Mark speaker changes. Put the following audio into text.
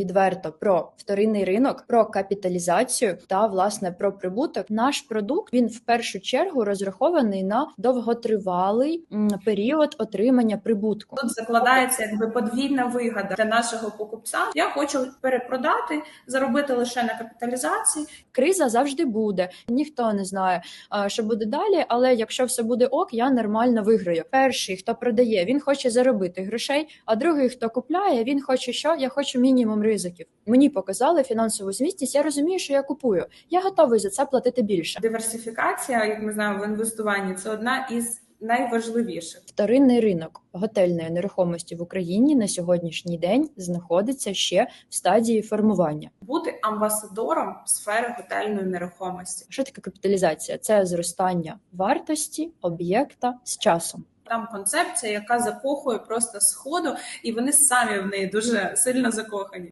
Speaker 1: відверто про вторинний ринок, про капіталізацію та власне про прибуток. Наш продукт він в першу чергу розрахований на довготривалий період отримання прибутку.
Speaker 2: Тут закладається якби подвійна вигода для нашого покупця. Я хочу перепродати, заробити лише на капіталізації.
Speaker 1: Криза завжди буде. Ніхто не знає, що буде далі. Але якщо все буде ок, я нормально виграю. Перший, хто продає, він хоче заробити грошей. А другий, хто купляє, він хоче що? Я хочу мінімум ризиків. Мені показали фінансову змістість. Я розумію, що я купую. Я готовий за це платити більше.
Speaker 2: Диверсифікація, як ми знаємо, в інвестуванні це одна із найважливіших.
Speaker 1: Вторинний ринок готельної нерухомості в Україні на сьогоднішній день знаходиться ще в стадії формування.
Speaker 2: Бути амбасадором сфери готельної нерухомості.
Speaker 1: Що таке капіталізація? Це зростання вартості об'єкта з часом.
Speaker 2: Там концепція, яка закохує просто з ходу, і вони самі в неї дуже сильно закохані.